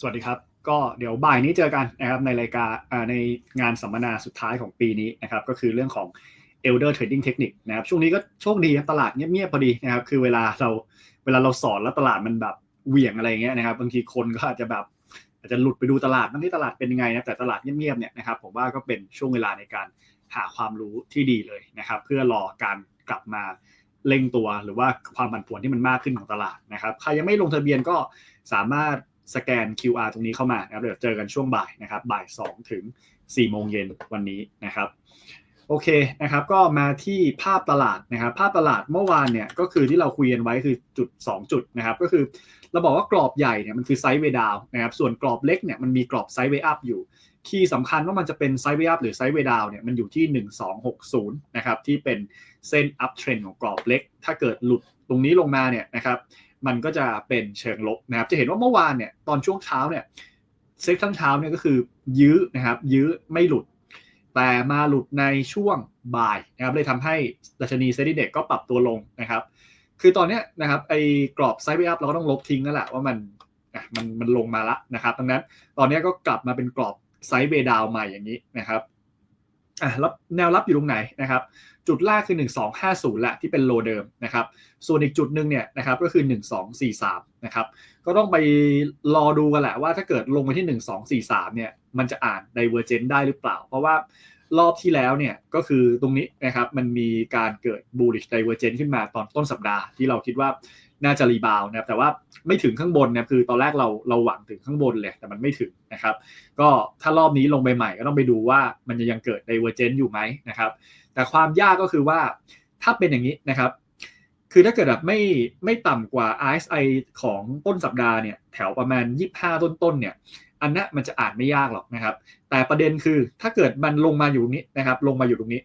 สวัสดีครับ ก็เดี๋ยวบ่ายนี้เจอกันนะครับในรายการในงานสัมมนาสุดท้ายของปีนี้นะครับ ก็คือเรื่องของ Elder Trading Technique นะครับ ช่วงนี้ก็โชคดีตลาดเงียบๆพอดีนะครับ คือเวลาเราเวลาเราสอนแล้วตลาดมันแบบเหวี่ยงอะไรเงี้ยนะครับบางทีคนก็อาจจะแบบอาจจะหลุดไปดูตลาดนั่นที่ตลาดเป็นยังไงนะแต่ตลาดเงียบๆเนี่ยนะครับผมว่าก็เป็นช่วงเวลาในการหาความรู้ที่ดีเลยนะครับ เพื่อรอการกลับมาเร่งตัวหรือว่าความผันผวนที่มันมากขึ้นของตลาดนะครับใครยังไม่ลงทะเบียนก็สามารถ สแกน QR ตรงนี้เข้ามานะครับเดี๋ยวเจอกันช่วงบ่ายนะครับบ่าย 2 ถึง 4 โมงเย็นวันนี้นะครับโอเคนะครับก็มาที่ภาพตลาดนะครับภาพตลาดเมื่อวานเนี่ยก็คือที่เราคุยกันไว้คือจุด 2 จุดนะครับก็คือเราบอกว่ากรอบใหญ่เนี่ยมันคือไซด์เวดาวนะครับส่วนกรอบเล็กเนี่ยมันมีกรอบไซด์เวอัพอยู่ คีย์สำคัญว่ามันจะเป็นไซด์เวอัพหรือไซด์เวดาวเนี่ยมันอยู่ที่ 1260นะครับที่เป็นเส้นอัพเทรนของกรอบเล็ก ถ้าเกิดหลุดตรงนี้ลงมาเนี่ยนะครับ มันก็จะเป็นเชิงลบนะครับ จะเห็นว่าเมื่อวานเนี่ยตอนช่วงเช้าเนี่ยเซ็ตทั้งเช้าเนี่ยก็คือยื้อนะครับ ยื้อไม่หลุด แต่มาหลุดในช่วงบ่ายนะครับเลยทำให้ดัชนีเซ็นดีเด็กก็ปรับตัวลงนะครับ คือตอนนี้นะครับไอ้กรอบไซด์เวอัพเราก็ต้องลบทิ้งนั่นแหละว่ามันมันมันลงมาละนะครับดังนั้นตอนนี้ก็กลับมาเป็นกรอบไซด์เบดาวใหม่อย่างนี้นะครับ อะแล้วแนวรับอยู่ตรงไหนนะครับ จุดแรกคือ 1250แหละที่เป็นโลเดิมนะครับ ส่วนอีกจุดหนึ่งเนี่ยนะครับก็คือ 1243นะครับก็ต้องไปรอดูกันแหละว่าถ้าเกิดลงไปที่ 1243เนี่ยมันจะอ่าน Divergent ได้หรือเปล่า เพราะว่ารอบที่แล้วเนี่ยก็คือตรงนี้นะครับมันมีการเกิด bullish divergence ขึ้นมาตอนต้นสัปดาห์ที่เราคิดว่า น่าจะรีบาวนะครับแต่ว่าไม่ถึงข้างบนนะคือตอนแรกเราเราหวังถึงข้างบนเลยแต่มันไม่ถึงนะครับ ก็ถ้ารอบนี้ลงไปใหม่ก็ต้องไปดูว่ามันจะยังเกิด divergence อยู่ไหมนะครับ แต่ความยากก็คือว่าถ้าเป็นอย่างนี้นะครับ คือถ้าเกิดแบบไม่ไม่ต่ำกว่า RSI ของต้นสัปดาห์เนี่ยแถวประมาณ 25 ต้นๆเนี่ยอันนั้นมันจะอ่านไม่ยากหรอกนะครับ แต่ประเด็นคือถ้าเกิดมันลงมาอยู่ตรงนี้นะครับ ลงมาอยู่ตรงนี้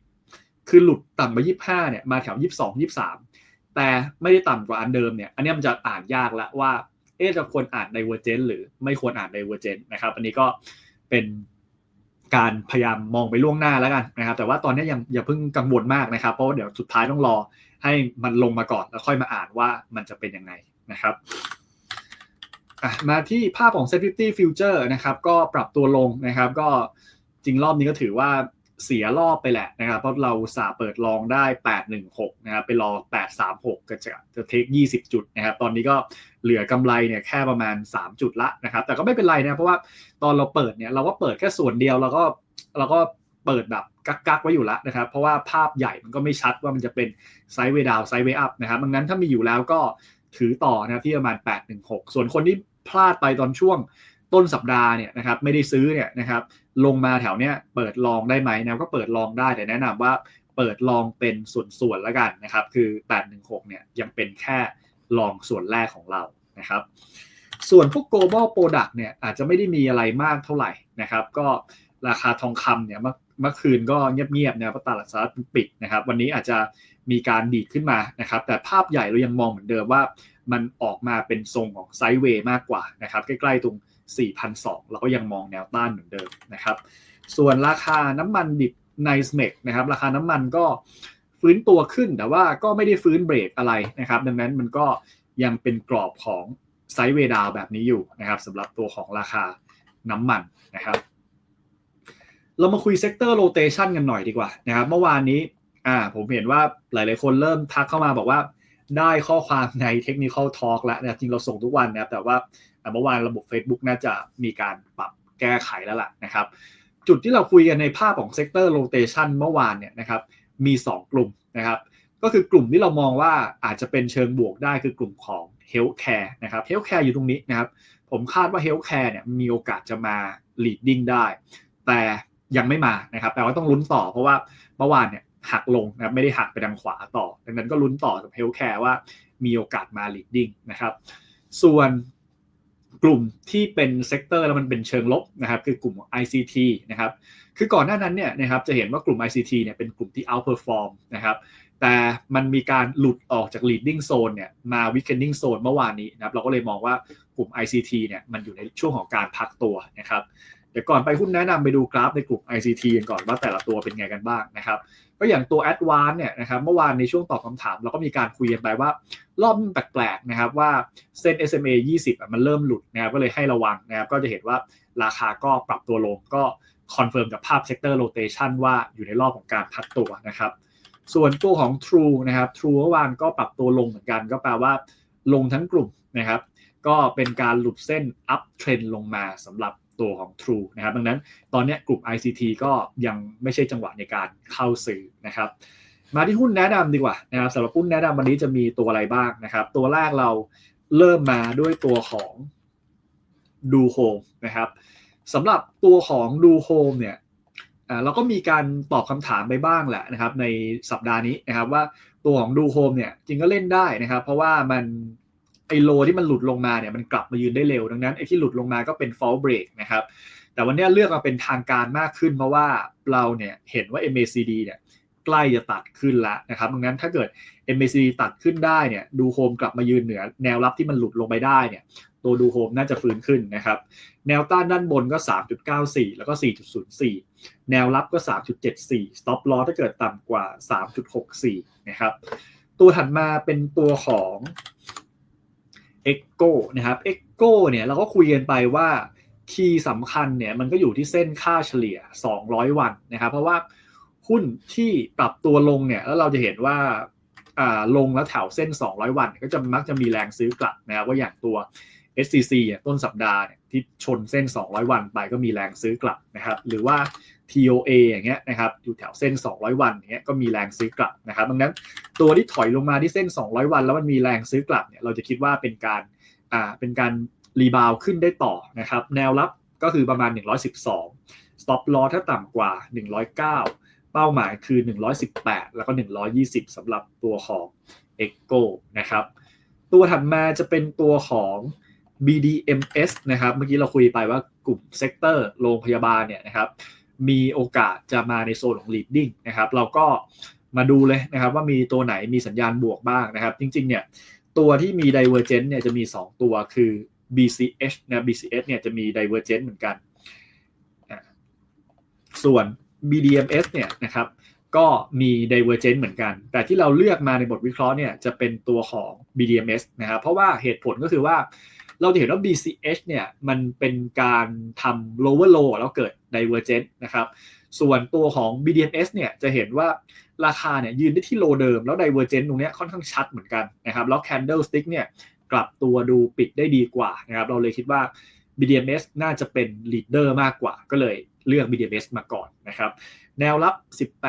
คือหลุดต่ำไป 25เนี่ยมาแถว 22 23 แต่ไม่ได้ต่ำกว่าอันเดิมเนี่ย อันนี้มันจะอ่านยากล้วว่า เอ๊จะควรอ่าน divergent หรือไม่ควรอ่าน divergent นะครับ อันนี้ก็เป็นการพยายามมองไปล่วงหน้าแล้วกันนะครับ แต่ว่าตอนนี้ยังอย่าเพิ่งกังวลมากนะครับ เพราะว่าเดี๋ยวสุดท้ายต้องรอให้มันลงมาก่อนแล้วค่อยมาอ่านว่ามันจะเป็นยังไงนะครับมาที่ภาพของ s e 50 Future นะครับ ก็ปรับตัวลงนะครับ ก็จริงรอบนี้ก็ถือว่า เสียรอบไปแหละนะครับ เพราะเราสาเปิดลองได้ 816 นะครับ ไปรอ 836 ก็จะจะเทค 20 จุดนะครับ ตอนนี้ก็เหลือกำไรเนี่ยแค่ประมาณ 3 จุดละนะครับ แต่ก็ไม่เป็นไรนะ เพราะว่าตอนเราเปิดเนี่ยเราก็เปิดแค่ส่วนเดียวเราก็เราก็เปิดแบบกักๆไว้อยู่แล้วนะครับ เพราะว่าภาพใหญ่มันก็ไม่ชัดว่ามันจะเป็นไซด์เวดาวไซด์เวอัพนะครับดังนั้นถ้ามีอยู่แล้วก็ถือต่อนะที่ประมาณ 816 ส่วนคนที่พลาดไปตอนช่วง ต้นสัปดาห์เนี่ยนะครับไม่ได้ซื้อเนี่ยนะครับลงมาแถวเนี้ยเปิดลองได้ไหมนะก็เปิดลองได้แต่แนะนำว่าเปิดลองเป็นส่วนๆแล้วกันนะครับคือ 816เนี่ยยังเป็นแค่ลองส่วนแรกของเรานะครับส่วนพวก global product เนี่ยอาจจะไม่ได้มีอะไรมากเท่าไหร่นะครับก็ราคาทองคำเนี่ยเมื่อคืนก็เงียบๆนะเพราะตลาดสหรัฐปิดนะครับวันนี้อาจจะมีการดีดขึ้นมานะครับแต่ภาพใหญ่เรายังมองเหมือนเดิมว่ามันออกมาเป็นทรงของไซด์เวย์มากกว่านะครับใกล้ๆตรง 4,200 เราก็ยังมองแนวต้านเหมือนเดิมนะครับ ส่วนราคาน้ำมันดิบในสเมกนะครับ ราคาน้ำมันก็ฟื้นตัวขึ้น แต่ว่าก็ไม่ได้ฟื้นเบรกอะไรนะครับ ดังนั้นมันก็ยังเป็นกรอบของไซด์เวดาวแบบนี้อยู่นะครับสำหรับตัวของราคาน้ำมันนะครับ เรามาคุยเซกเตอร์โรเตชันกันหน่อยดีกว่านะครับ เมื่อวานนี้อ่าผมเห็นว่าหลาย ๆ คนเริ่มทักเข้ามาบอกว่า ได้ข้อความในเทคนิคอลทอล์กแล้วนะจริงเราส่งทุกวันนะครับแต่ว่าเมื่อวานระบบ Facebook น่าจะมีการปรับแก้ไขแล้วล่ะนะครับ จุดที่เราคุยกันในภาพของเซกเตอร์โรเตชันเมื่อวานเนี่ยนะครับมี 2 กลุ่มนะครับ ก็คือกลุ่มที่เรามองว่าอาจจะเป็นเชิงบวกได้คือกลุ่มของเฮลท์แคร์นะครับเฮลท์แคร์อยู่ตรงนี้นะครับ ผมคาดว่าเฮลท์แคร์เนี่ยมีโอกาสจะมา leading ได้ แต่ยังไม่มานะครับแต่ว่าต้องลุ้นต่อเพราะว่าเมื่อวานเนี่ย หักลงนะไม่ได้หักไปทางขวาต่อ ดังนั้นก็ลุ้นต่อกับเฮลท์แคร์ว่ามีโอกาสมา leading นะครับ ส่วนกลุ่มที่เป็นเซกเตอร์แล้วมันเป็นเชิงลบนะครับคือกลุ่ม ICT นะครับคือก่อนหน้านั้นเนี่ยนะครับจะเห็นว่ากลุ่ม ICT เนี่ยเป็นกลุ่มที่ outperform นะครับแต่มันมีการหลุดออกจาก leading zone เนี่ยมา weakening zone เมื่อวานนี้นะครับเราก็เลยมองว่ากลุ่ม ICT เนี่ยมันอยู่ในช่วงของการพักตัวนะครับเดี๋ยวก่อนไปหุ้นแนะนำไปดูกราฟในกลุ่ม ICT กันก่อนว่าแต่ละตัวเป็นไงกันบ้างนะครับ ก็อย่างตัว a d v a n c e เนี่ยนะครับเมื่อวานในช่วงตอบคำถาม เราก็มีการคุยกันไปว่า รอบแปลกๆนะครับว่าเส้น SMA 20อะมันเริ่มหลุดนะครับก็เลยให้ระวังนะครับก็จะเห็นว่าราคาก็ปรับตัวลงก็คอนเฟิร์มกับภาพเซกเตอร์โรเตชันว่าอยู่ในรอบของการพักตัวนะครับส่วนตัวของ True นะครับ True เมื่อวานก็ปรับตัวลงเหมือนกันก็แปลว่าลงทั้งกลุ่มนะครับก็เป็นการหลุดเส้น up trend ลงมาสำหรับ ตัวของ True นะครับ ดังนั้นตอนนี้กลุ่ม ICT ก็ยังไม่ใช่จังหวะในการเข้าซื้อนะครับ มาที่หุ้นแนะนำดีกว่านะครับสำหรับหุ้นแนะนำวันนี้จะมีตัวอะไรบ้างนะครับ ตัวแรกเราเริ่มมาด้วยตัวของดูโฮมนะครับสำหรับตัวของดูโฮมเนี่ยเราก็มีการตอบคำถามไปบ้างแหละนะครับ ในสัปดาห์นี้นะครับว่าตัวของดูโฮมเนี่ยจริงก็เล่นได้นะครับ เพราะว่ามัน ไอโลที่มันหลุดลงมาเนี่ยมันกลับมายืนได้เร็วดังนั้นไอที่หลุดลงมาก็เป็น fall break นะครับ แต่วันนี้เลือกมาเป็นทางการมากขึ้นเพราะว่าเราเนี่ยเห็นว่า MACD เนี่ยใกล้จะตัดขึ้นแล้วนะครับดังนั้นถ้าเกิด MACD ตัดขึ้นได้เนี่ยดูโฮมกลับมายืนเหนือ แนวรับที่มันหลุดลงไปได้เนี่ยตัวดูโฮมน่าจะฟื้นขึ้นนะครับ แนวต้านด้านบนก็ 3.94 แล้วก็ 4.04 แนวรับก็ 3.74 stop loss ถ้าเกิดต่ำกว่า 3.64 นะครับ ตัวถัดมาเป็นตัวของ Echo นะครับ Echo เนี่ยเราก็คุยกันไปว่าคีย์สำคัญเนี่ยมันก็อยู่ที่เส้นค่าเฉลี่ย 200 วันนะครับเพราะว่าหุ้นที่ปรับตัวลงเนี่ยแล้วเราจะเห็นว่าลงแล้วแถวเส้น 200 วัน ก็จะมักจะมีแรงซื้อกลับนะครับว่าอย่างตัว SCC ต้นสัปดาห์ที่ชนเส้น 200 วันไปก็มีแรงซื้อกลับนะครับหรือว่า TOA อย่างเงี้ยนะครับอยู่แถวเส้น 200 วันเงี้ยก็มีแรงซื้อกลับนะครับดังนั้นตัวที่ถอยลงมาที่เส้น 200 วัน แล้วมันมีแรงซื้อกลับเนี่ยเราจะคิดว่าเป็นการอ่าเป็นการรีบาวขึ้นได้ต่อนะครับแนวรับก็คือประมาณ 112 stop loss ถ้าต่ำกว่า 109 เป้าหมายคือ 118 แล้วก็ 120สำหรับตัวของ Echo นะครับตัวถัดมาจะเป็นตัวของ BDMs นะครับ เมื่อกี้เราคุยไปว่ากลุ่มเซกเตอร์โรงพยาบาลเนี่ยนะครับ มีโอกาสจะมาในโซนของ leading นะครับ เราก็มาดูเลยนะครับว่ามีตัวไหนมีสัญญาณบวกบ้างนะครับ จริงๆ เนี่ยตัวที่มี divergent เนี่ยจะมี 2 ตัวคือ BCH นะ BCH เนี่ยจะมี divergent เหมือนกัน ส่วน BDMs เนี่ยนะครับก็มี divergent เหมือนกัน แต่ที่เราเลือกมาในบทวิเคราะห์เนี่ยจะเป็นตัวของ BDMs นะครับ เพราะว่าเหตุผลก็คือว่า เราจะเห็นว่า BCH เนี่ยมันเป็นการทำ lower low แล้วเกิด divergent นะครับ ส่วนตัวของ BDMs เนี่ยจะเห็นว่าราคาเนี่ยยืนได้ที่โลเดิมแล้ว divergent ตรงนี้ค่อนข้างชัดเหมือนกันนะครับ แล้ว candlestick เนี่ยกลับตัวดูปิดได้ดีกว่านะครับ เราเลยคิดว่า BDMs น่าจะเป็น leader มากกว่าก็เลย เลือก BDMs มาก่อนนะครับ แนวรับ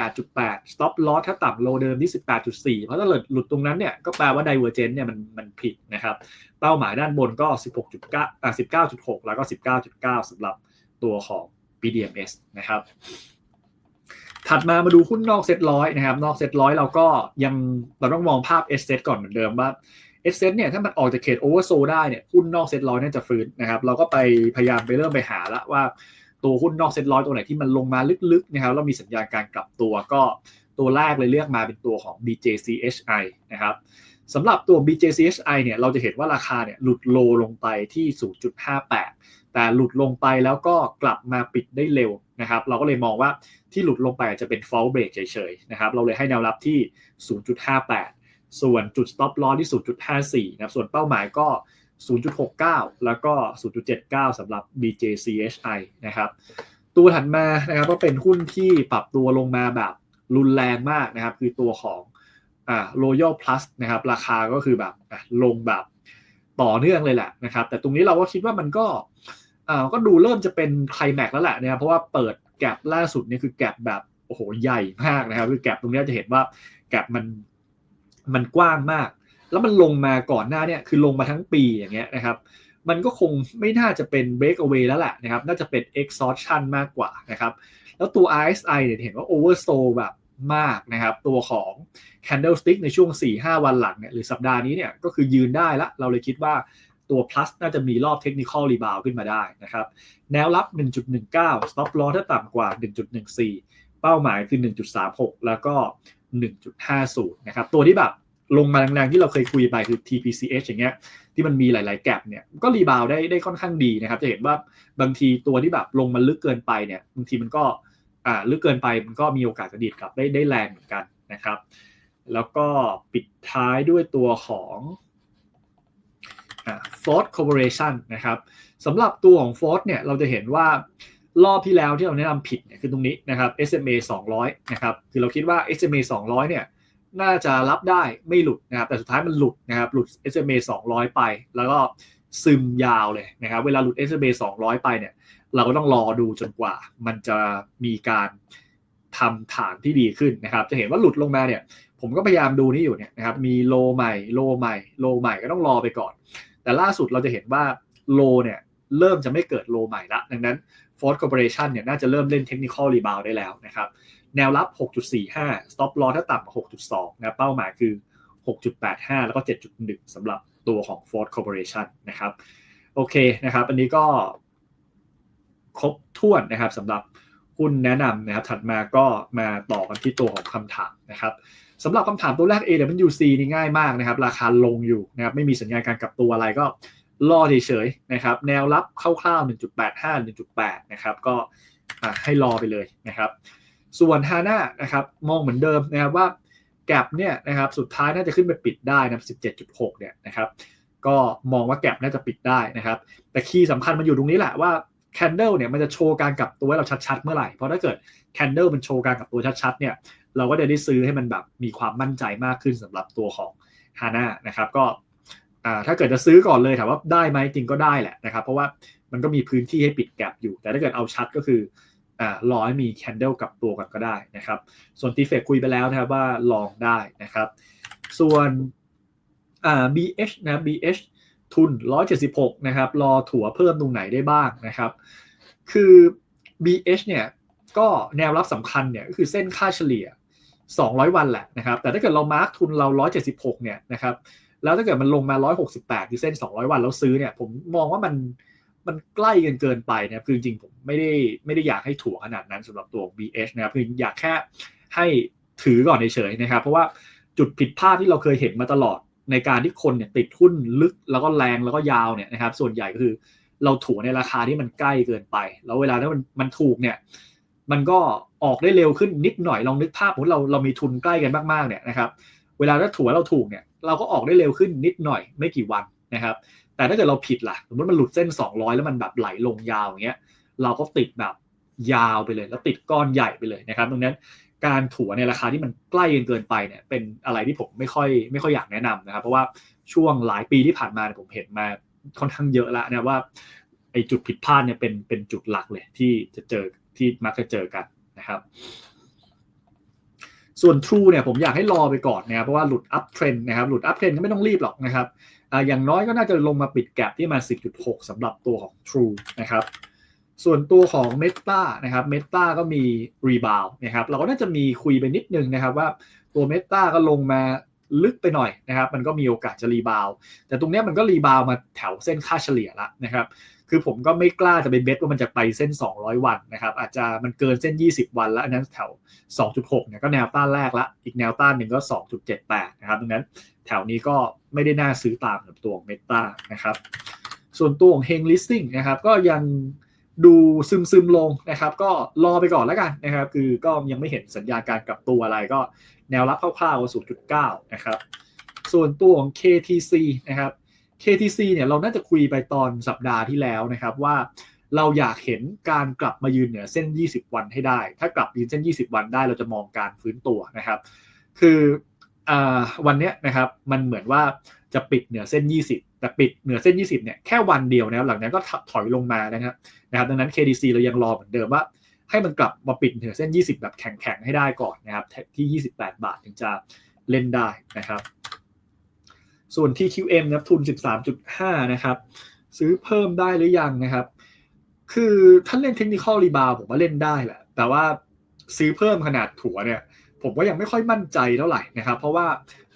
18.8 stop loss ถ้าต่ำโลเดิมที่ 18.4 เพราะถ้าหลุดตรงนั้นเนี่ยก็แปลว่า divergent เนี่ยมันมันผิดนะครับ เป้าหมายด้านบนก็ 16.9อ่า19.6 แล้วก็ 19.9สำหรับตัวของ BDMs นะครับ ถัดมามาดูหุ้นนอกเซ็ตร้อยนะครับ นอกเซ็ตร้อยเราก็ยังเราต้องมองภาพ S เซ็ตก่อนเหมือนเดิมว่า S เซ็ตเนี่ยถ้ามันออกจากเขตโอเวอร์โซได้เนี่ยหุ้นนอกเซ็ตร้อยน่าจะฟื้นนะครับ เราก็ไปพยายามไปเริ่มไปหาละว่า ตัวหุ้นนอกเซ็ตร้อยตัวไหนที่มันลงมาลึกๆนะครับแล้วมีสัญญาณการกลับตัวก็ตัวแรกเลยเลือกมาเป็นตัวของ BJCHI นะครับสำหรับตัว BJCHI เนี่ยเราจะเห็นว่าราคาเนี่ยหลุดโลลงไปที่ 0.58 แต่หลุดลงไปแล้วก็กลับมาปิดได้เร็วนะครับเราก็เลยมองว่าที่หลุดลงไปจะเป็น fall break เฉยๆนะครับเราเลยให้แนวรับที่ 0.58 ส่วนจุด stop loss ที่ 0.54นะครับส่วนเป้าหมายก็ 0.69 แล้วก็ 0.79 สำหรับ BJCHI นะครับ ตัวถัดมานะครับก็เป็นหุ้นที่ปรับตัวลงมาแบบรุนแรงมากนะครับ คือตัวของอ่า Royal Plus นะครับ ราคาก็คือแบบลงแบบต่อเนื่องเลยแหละนะครับ แต่ตรงนี้เราก็คิดว่ามันก็อ่าก็ดูเริ่มจะเป็นไคลแม็กแล้วแหละนะครับเพราะว่าเปิดแกลบล่าสุดนี่คือแกลบแบบโอ้โหใหญ่มากนะครับ คือแกลบตรงนี้จะเห็นว่าแกลบมันมันกว้างมาก แล้วมันลงมาก่อนหน้าเนี่ยคือลงมาทั้งปีอย่างเงี้ยนะครับ มันก็คงไม่น่าจะเป็น break away แล้วแหละนะครับ น่าจะเป็น exhaustion มากกว่านะครับ แล้วตัว RSI เนี่ยเห็นว่า oversold แบบมากนะครับ ตัวของ candlestick ในช่วง 4-5 วันหลังเนี่ยหรือสัปดาห์นี้เนี่ยก็คือยืนได้ละ เราเลยคิดว่าตัว plus น่าจะมีรอบ technical rebound ขึ้นมาได้นะครับ แนวรับ 1.19 stop loss ถ้าต่ำกว่า 1.14 เป้าหมายคือ 1.36 แล้วก็ 1.50 นะครับ ตัวที่แบบ ลงมาแรงๆที่เราเคยคุยไปคือ TPCH อย่างเงี้ยที่มันมีหลาย ๆ แกลบเนี่ยก็รีบาวได้ได้ค่อนข้างดีนะครับ จะเห็นว่าบางทีตัวที่แบบลงมาลึกเกินไปเนี่ยบางทีมันก็อ่าลึกเกินไปมันก็มีโอกาสจะดีดกลับได้ได้แรงเหมือนกันนะครับ แล้วก็ปิดท้ายด้วยตัวของอ่า Ford Corporation นะครับสำหรับตัวของ Ford เนี่ยเราจะเห็นว่ารอบที่แล้วที่เราแนะนำผิดเนี่ยคือตรงนี้นะครับ SMA 200 นะครับ คือเราคิดว่า SMA 200 เนี่ย น่าจะรับได้ไม่หลุดนะครับ แต่สุดท้ายมันหลุดนะครับ หลุด SMA 200 ไป แล้วก็ซึมยาวเลยนะครับ เวลาหลุด SMA 200 ไปเนี่ย เราก็ต้องรอดูจนกว่า มันจะมีการทำฐานที่ดีขึ้นนะครับ จะเห็นว่าหลุดลงมาเนี่ย ผมก็พยายามดูนี่อยู่เนี่ยนะครับ มีโลใหม่ โลใหม่ โลใหม่ก็ต้องรอไปก่อน แต่ล่าสุดเราจะเห็นว่าโลเนี่ย เริ่มจะไม่เกิดโลใหม่ละ ดังนั้น Ford Corporation เนี่ยน่าจะเริ่มเล่น Technical Rebound ได้แล้วนะครับ แนวรับ 6.45 Stop Loss ถ้าต่ำกว่า6.2 นะ เป้าหมายคือ 6.85 แล้วก็ 7.1สำหรับตัวของ Ford Corporation นะครับ โอเคนะครับ อันนี้ก็ครบถ้วนนะครับสำหรับหุ้นแนะนำนะครับ ถัดมาก็มาต่อกันที่ตัวของคำถามนะครับสำหรับคำถามตัวแรก AWC นี่ง่ายมากนะครับ ราคาลงอยู่นะครับ ไม่มีสัญญาณการกลับตัวอะไรก็ รอเฉยๆนะครับ แนวรับคร่าวๆ 1.85 1.8 นะครับ ก็ให้รอไปเลยนะครับ ส่วนฮาน่านะครับมองเหมือนเดิมนะครับว่าแกลบเนี่ยนะครับสุดท้ายน่าจะขึ้นไปปิดได้นะ17.6 เนี่ยนะครับ ก็มองว่าแกลบน่าจะปิดได้นะครับ แต่คีย์สำคัญมันอยู่ตรงนี้แหละว่าแคนเดลเนี่ยมันจะโชว์การกลับตัวให้เราชัดๆเมื่อไหร่ เพราะถ้าเกิดแคนเดลมันโชว์การกลับตัวชัดๆเนี่ยเราก็จะได้ซื้อให้มันแบบมีความมั่นใจมากขึ้นสำหรับตัวของฮาน่านะครับ ก็ ถ้าเกิดจะซื้อก่อนเลยถามว่าได้ไหมจริงก็ได้แหละนะครับ เพราะว่ามันก็มีพื้นที่ให้ปิดแกลบอยู่ แต่ถ้าเกิดเอาชัดก็คือรอให้มีแคนเดลกับตัวกันก็ได้นะครับ ส่วนตีเฟกคุยไปแล้วนะครับว่าลองได้นะครับ ส่วน BH นะ BH ทุน 176 นะครับ รอถั่วเพิ่มตรงไหนได้บ้างนะครับ คือ BH เนี่ย ก็แนวรับสำคัญเนี่ยก็คือเส้นค่าเฉลี่ย 200 วันแหละนะครับ แต่ถ้าเกิดเรามาร์กทุนเรา 176 เนี่ยนะครับ แล้วถ้าเกิดมันลงมา 168ที่เส้น 200 วันแล้วซื้อเนี่ย ผมมองว่ามันมันใกล้กันเกินไปนะคือจริงผมไม่ได้ไม่ได้อยากให้ถั่วขนาดนั้นสำหรับตัว BH นะครับคืออยากแค่ให้ถือก่อนเฉยๆนะครับ เพราะว่าจุดผิดพลาดที่เราเคยเห็นมาตลอดในการที่คนเนี่ยติดหุ้นลึกแล้วก็แรงแล้วก็ยาวเนี่ยนะครับ ส่วนใหญ่ก็คือเราถั่วในราคาที่มันใกล้เกินไป แล้วเวลาที่มันมันถูกเนี่ย มันก็ออกได้เร็วขึ้นนิดหน่อยลองนึกภาพว่าเราเรามีทุนใกล้กันมากๆเนี่ยนะครับ เวลาถ้าถั่วเราถูกเนี่ย เราก็ออกได้เร็วขึ้นนิดหน่อยไม่กี่วันนะครับ แต่ถ้าเกิดเราผิดล่ะสมมติมันหลุดเส้น 200 แล้วมันแบบไหลลงยาวอย่างเงี้ยเราก็ติดแบบยาวไปเลย แล้วติดก้อนใหญ่ไปเลยนะครับดังนั้นการถัวในราคาที่มันใกล้เกินไปเนี่ยเป็นอะไรที่ผมไม่ค่อยไม่ค่อยอยากแนะนำนะครับ เพราะว่าช่วงหลายปีที่ผ่านมาผมเห็นมาค่อนข้างเยอะแล้วนะว่าไอ้จุดผิดพลาดเนี่ยเป็นเป็นจุดหลักเลยที่จะเจอที่มักจะเจอกันนะครับ ส่วน True เนี่ยผมอยากให้รอไปก่อนนะครับเพราะว่าหลุดอัพเทรนนะครับหลุดอัพเทรนก็ไม่ต้องรีบหรอกนะครับอย่างน้อยก็น่าจะลงมาปิดแกลบที่มา 10.6สำหรับตัวของ True นะครับส่วนตัวของ Meta นะครับ Meta ก็มีรีบาวนะครับเราก็น่าจะมีคุยไปนิดนึงนะครับว่าตัว Meta ก็ลงมา ลึกไปหน่อยนะครับ มันก็มีโอกาสจะรีบาว แต่ตรงนี้มันก็รีบาวมาแถวเส้นค่าเฉลี่ยละนะครับ คือผมก็ไม่กล้าจะไปเบสว่ามันจะไปเส้น 200 วันนะครับ อาจจะมันเกินเส้น 20 วันแล้วอันนั้นแถว 2.6เนี่ยก็แนวต้านแรกละ อีกแนวต้านหนึ่งก็ 2.78 นะครับดังนั้นแถวนี้ก็ไม่ได้น่าซื้อตามกับตัวของ Meta นะครับ ส่วนตัวของ Heng Listing นะครับก็ยัง ดูซึมซึมลงนะครับ ก็รอไปก่อนแล้วกันนะครับ คือก็ยังไม่เห็นสัญญาการกลับตัวอะไรก็แนวรับคร่าวๆ0.9 นะครับ ส่วนตัวของ KTC นะครับ KTC เนี่ยเราน่าจะคุยไปตอนสัปดาห์ที่แล้วนะครับว่าเราอยากเห็นการกลับมายืนเหนือเส้น 20 วันให้ได้ ถ้ากลับยืนเส้น 20 วันได้เราจะมองการฟื้นตัวนะครับ คืออวันนี้นะครับมันเหมือนว่าจะปิดเหนือเส้น 20 แต่ปิดเหนือเส้น 20 เนี่ยแค่วันเดียวนะครับหลังนั้นก็ถอยลงมานะครับนะครับ ดังนั้น KDC เรายังรอเหมือนเดิมว่า ให้มันกลับมาปิดเหนือเส้น 20 แบบแข็งๆให้ได้ก่อนนะครับที่ 28 บาทถึงจะเล่นได้นะครับ ส่วน TQM นะครับทุน 13.5 นะครับ ซื้อเพิ่มได้หรือยังนะครับ คือท่านเล่นเทคนิคอลรีบาวผมว่าเล่นได้แหละ แต่ว่าซื้อเพิ่มขนาดถัวเนี่ย ผมก็ยังไม่ค่อยมั่นใจเท่าไหร่นะครับ เพราะว่า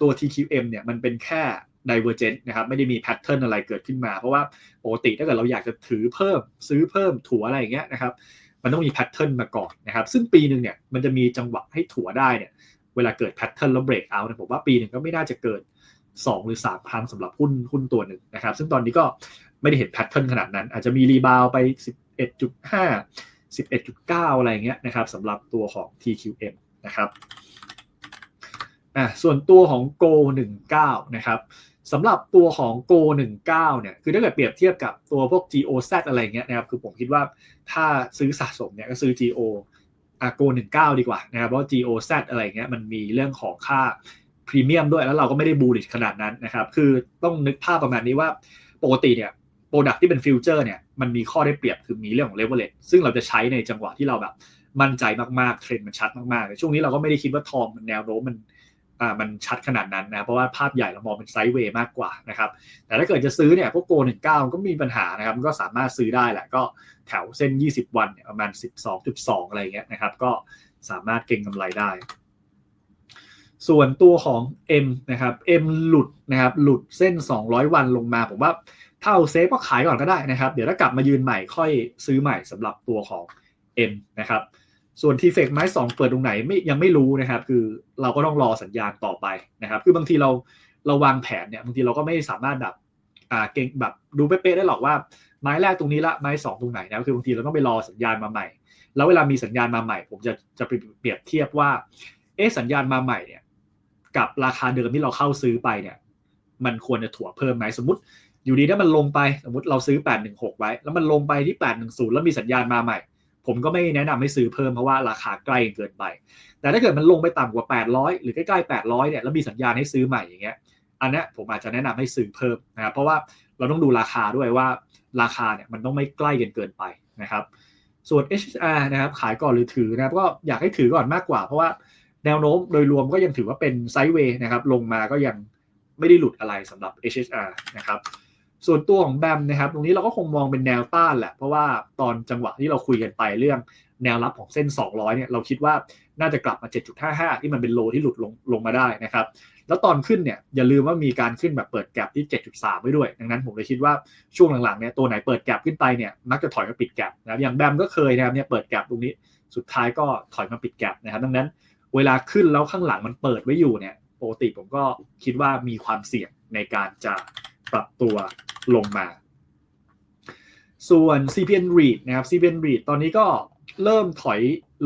ตัว TQM เนี่ยมันเป็นแค่ divergent นนะครับไม่ได้มีแพทเทิร์นอะไรเกิดขึ้นมา เพราะว่าปกติถ้าเกิดเราอยากจะถือเพิ่มซื้อเพิ่มถัวอะไรอย่างเงี้ยนะครับมันต้องมีแพทเทิร์นมาก่อนนะครับซึ่งปีหนึ่งเนี่ยมันจะมีจังหวะให้ถัวได้เนี่ยเวลาเกิดแพทเทิร์นแล้วเบรกเอาท์ผมว่าปีหนึ่งก็ไม่น่าจะเกิด2หรือ 3 ครั้งสำหรับหุ้นหุ้นตัวหนึ่งนะครับซึ่งตอนนี้ก็ไม่ได้เห็นแพทเทิร์นขนาดนั้น อาจจะมีรีบาวไป 11.5 11.9 อะไรเงี้ยนะครับสำหรับตัวของ TQM นะครับอะส่วนตัวของ Go 19 นะครับ สำหรับตัวของ Go 19เนี่ย คือถ้าเกิดเปรียบเทียบกับตัวพวก GOZ อะไรเงี้ยนะครับ คือผมคิดว่าถ้าซื้อสะสมเนี่ยก็ซื้อ GO อะ Go 19 ดีกว่านะครับ เพราะ GOZ อะไรเงี้ยมันมีเรื่องของค่าพรีเมียมด้วย แล้วเราก็ไม่ได้บูลิชขนาดนั้นนะครับ คือต้องนึกภาพประมาณนี้ว่าปกติเนี่ยโปรดักที่เป็นฟิวเจอร์เนี่ยมันมีข้อได้เปรียบคือมีเรื่องของเลเวลเลตซึ่งเราจะใช้ในจังหวะที่เราแบบมั่นใจมากๆ เทรนด์มันชัดมากๆ ช่วงนี้เราก็ไม่ได้คิดว่าทองมันแนวโน้มมัน มันชัดขนาดนั้นนะเพราะว่าภาพใหญ่เรามองเป็นไซด์เวย์มากกว่านะครับแต่ถ้าเกิดจะซื้อเนี่ยพวกโกหนึ่งเก้าก็มีปัญหานะครับก็สามารถซื้อได้แหละก็แถวเส้น 20 วันประมาณ 12.2 อะไรเงี้ยนะครับก็สามารถเก็งกำไรได้ ส่วนตัวของ M นะครับ M หลุดนะครับหลุดเส้น 200 วันลงมาผมว่าถ้าเอาเซฟก็ขายก่อนก็ได้นะครับ เดี๋ยวถ้ากลับมายืนใหม่ค่อยซื้อใหม่สำหรับตัวของ M นะครับ ส่วนทีเฟกไม้2เปิดตรงไหนไม่ยังไม่รู้นะครับ คือเราก็ต้องรอสัญญาณต่อไปนะครับ คือบางทีเราเราวางแผนเนี่ยบางทีเราก็ไม่สามารถแบบอ่าเก่งแบบดูเป๊ะๆได้หรอกว่าไม้แรกตรงนี้ละไม้2ตรงไหนนะคือบางทีเราต้องไปรอสัญญาณมาใหม่ แล้วเวลามีสัญญาณมาใหม่ ผมจะจะเปรียบเทียบว่าเอ๊สัญญาณมาใหม่เนี่ยกับราคาเดิมที่เราเข้าซื้อไปเนี่ยมันควรจะถั่วเพิ่มไหมสมมติอยู่ดีถ้ามันลงไปสมมติเราซื้อ 816 ไว้ แล้วมันลงไปที่ 810 แล้วมีสัญญาณมาใหม่ ผมก็ไม่แนะนำให้ซื้อเพิ่มเพราะว่าราคาใกล้เกินไป แต่ถ้าเกิดมันลงไปต่ำกว่า 800 หรือใกล้ๆ800เนี่ยแล้วมีสัญญาณให้ซื้อใหม่อย่างเงี้ยอันนี้ผมอาจจะแนะนำให้ซื้อเพิ่มนะครับเพราะว่าเราต้องดูราคาด้วยว่าราคาเนี่ยมันต้องไม่ใกล้กันเกินไปนะครับ ส่วน HSR นะครับขายก่อนหรือถือนะครับก็อยากให้ถือก่อนมากกว่า เพราะว่าแนวโน้มโดยรวมก็ยังถือว่าเป็นไซด์เวย์นะครับลงมาก็ยังไม่ได้หลุดอะไรสำหรับ HSR นะครับ ส่วนตัวของแบมนะครับ ตรงนี้เราก็คงมองเป็นแนวต้านแหละ เพราะว่าตอนจังหวะที่เราคุยกันไปเรื่องแนวรับของเส้น 200 เนี่ย เราคิดว่าน่าจะกลับมา 7.55 ที่มันเป็นโลที่หลุดลงลงมาได้นะครับ แล้วตอนขึ้นเนี่ยอย่าลืมว่ามีการขึ้นแบบเปิดแกลบที่ 7.3 ไว้ด้วย ดังนั้นผมเลยคิดว่าช่วงหลังๆเนี่ยตัวไหนเปิดแกลบขึ้นไปเนี่ยมักจะถอยมาปิดแกลบนะครับ อย่างแบมก็เคยนะครับเนี่ยเปิดแกลบตรงนี้ สุดท้ายก็ถอยมาปิดแกลบนะครับ ดังนั้นเวลาขึ้นแล้วข้างหลังมันเปิดไว้อยู่เนี่ยปกติผมก็คิดว่ามีความเสี่ยงในการจะปรับตัว ลงมา ส่วน CPN REIT นะครับ CPN REIT ตอนนี้ก็เริ่มถอย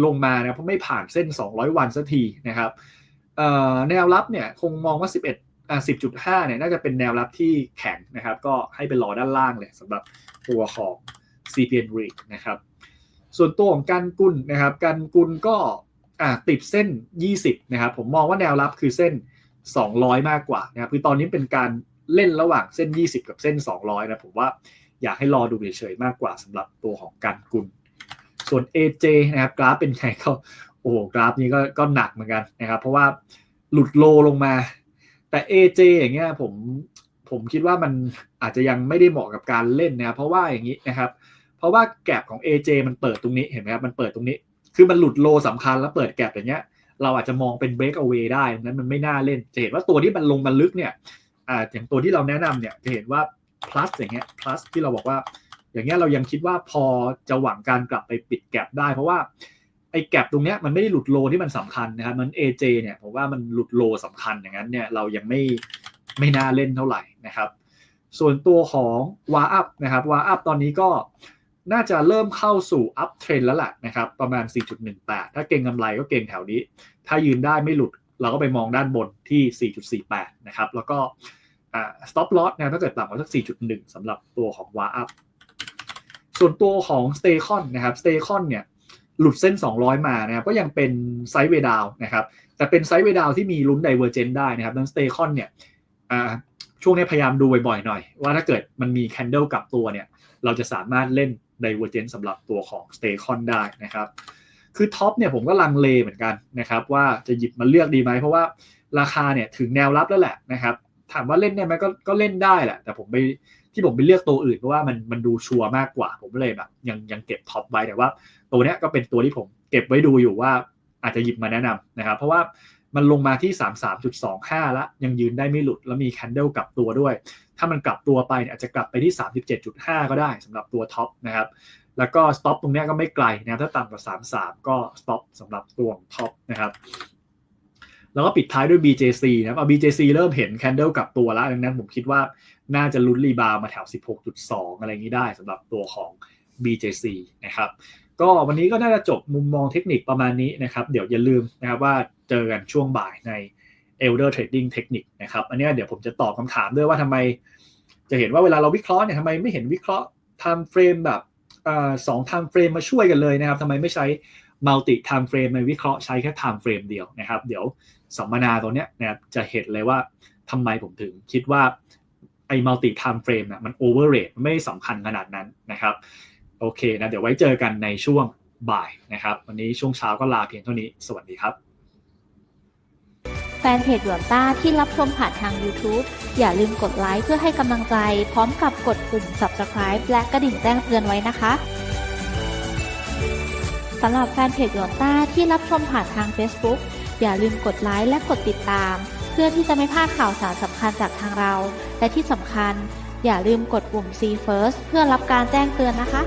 ลงมานะเพราะไม่ผ่านเส้น 200 วันสักทีนะครับแนวรับเนี่ยคงมองว่า 11อ่า10.5เนี่ยน่าจะเป็นแนวรับที่แข็งนะครับ ก็ให้ไปรอด้านล่างเลยสำหรับตัวของ CPN REIT นะครับ ส่วนตัวของการกุลนะครับการกุลก็ติดเส้น 20 นะครับ ผมมองว่าแนวรับคือเส้น 200 มากกว่านะครับคือตอนนี้เป็นการ เล่นระหว่างเส้น 20 กับเส้น 200 นะ ผมว่าอยากให้รอดูเฉยๆมากกว่าสำหรับตัวของการกุล ส่วน AJ นะครับกราฟเป็นไงก็โอ้กราฟนี้ก็ก็หนักเหมือนกันนะครับ เพราะว่าหลุดโลลงมา แต่ AJ อย่างเงี้ยผมผมคิดว่ามันอาจจะยังไม่ได้เหมาะกับการเล่นนะเพราะว่าอย่างนี้นะครับ เพราะว่าแกลบของ AJ มันเปิดตรงนี้เห็นไหมครับมันเปิดตรงนี้ คือมันหลุดโลสำคัญแล้วเปิดแกลบอย่างเงี้ย เราอาจจะมองเป็น break away ได้นั้นมันไม่น่าเล่นจะเห็นว่าตัวที่มันลงมันลึกเนี่ย อ่าอย่างตัวที่เราแนะนำเนี่ยจะเห็นว่า plus อย่างเงี้ย plus ที่เราบอกว่า อย่างเงี้ยเรายังคิดว่าพอจะหวังการกลับไปปิดแกลบได้ เพราะว่าไอ้แกลบตรงเนี้ยมันไม่ได้หลุดโลที่มันสำคัญนะครับมัน AJ เนี่ยผมว่ามันหลุดโลสำคัญอย่างนั้นเนี่ยเรายังไม่ไม่น่าเล่นเท่าไหร่นะครับ ส่วนตัวของวาอัพนะครับวาอัพตอนนี้ก็น่าจะเริ่มเข้าสู่อัพเทรนแล้วแหละนะครับประมาณ 4.18 ถ้าเก่งกำไรก็เก่งแถวนี้ ถ้ายืนได้ไม่หลุดเราก็ไปมองด้านบนที่ 4.48 นะครับ แล้วก็ stop loss นะถ้าเกิดต่ำกว่าสัก 4.1สำหรับตัวของวาอัพส่วนตัวของ s t a y c o n นะครับ s t a y c o n เนี่ยหลุดเส้น 200 มานะครับก็ยังเป็นไซด์เวดาวนะครับแต่เป็นไซด์เวดาวที่มีลุ้นไดเวอร์เจนได้นะครับดัง s t a y c o n เนี่ยช่วงนี้พยายามดูบ่อยๆหน่อย ว่าถ้าเกิดมันมีแคนเดลกับตัวเนี่ยเราจะสามารถเล่น Divergent สำหรับตัวของ s t a y c o n ได้นะครับคือท็อปเนี่ยผมก็ลังเลเหมือนกันนะครับว่าจะหยิบมาเลือกดีไหมเพราะว่าราคาเนี่ยถึงแนวรับแล้วแหละนะครับ ถามว่าเล่นได้ไหมก็ก็เล่นได้แหละ แต่ผมไปที่ผมไปเลือกตัวอื่นเพราะว่ามันมันดูชัวร์มากกว่า ผมเลยแบบ ยังยังเก็บท็อปไว้แต่ว่า ตัวเนี้ยก็เป็นตัวที่ผมเก็บไว้ดูอยู่ว่าอาจจะหยิบมาแนะนำนะครับ เพราะว่ามันลงมาที่ 33.25 แล้ว ยังยืนได้ไม่หลุด แล้วมีแคนเดลกลับตัวด้วย ถ้ามันกลับตัวไปเนี่ยอาจจะกลับไปที่ 37.5 ก็ได้สำหรับตัวท็อปนะครับ แล้วก็สต็อปตรงนี้ก็ไม่ไกลนะถ้าต่ำกว่า 33 ก็สต็อปสำหรับตัวท็อปนะครับ แล้วก็ปิดท้ายด้วย BJC นะครับเอา BJC เริ่มเห็นแคนเดลกลับตัวแล้วดังนั้นผมคิดว่าน่าจะลุ้นรีบาวมาแถว 16.2 อะไรอย่างนี้ได้สำหรับตัวของ BJC นะครับก็วันนี้ก็น่าจะจบมุมมองเทคนิคประมาณนี้นะครับ เดี๋ยวอย่าลืมนะครับว่าเจอกันช่วงบ่ายใน Elder Trading Technique นะครับอันนี้เดี๋ยวผมจะตอบคำถามด้วยว่าทำไม จะเห็นว่าเวลาเราวิเคราะห์เนี่ยทำไมไม่เห็นวิเคราะห์ time frame แบบอสอง time frame มาช่วยกันเลยนะครับทำไมไม่ใช้ multi time frame ในวิเคราะห์ใช้แค่ time frame เดียวนะครับ เดี๋ยวสัมมนาตัวเนี้ยนะครับจะเห็นเลยว่าทำไมผมถึงคิดว่าไอ้ multi time frame น่ะมัน overrate มันไม่สำคัญขนาดนั้นนะครับ โอเคนะ เดี๋ยวไว้เจอกันในช่วงบ่ายนะครับ วันนี้ช่วงเช้าก็ลาเพียงเท่านี้ สวัสดีครับ แฟนเพจหยวนต้าที่รับชมผ่านทาง YouTube อย่าลืมกดไลค์เพื่อให้กำลังใจ พร้อมกับกดปุ่ม Subscribe และกระดิ่งแจ้งเตือนไว้นะคะ สำหรับแฟนเพจหยวนต้าที่รับชมผ่านทาง Facebook อย่าลืมกดไลค์และกดติดตาม เพื่อที่จะไม่พลาดข่าวสารสำคัญจากทางเรา และที่สำคัญ อย่าลืมกดปุ่ม See First เพื่อรับการแจ้งเตือนนะคะ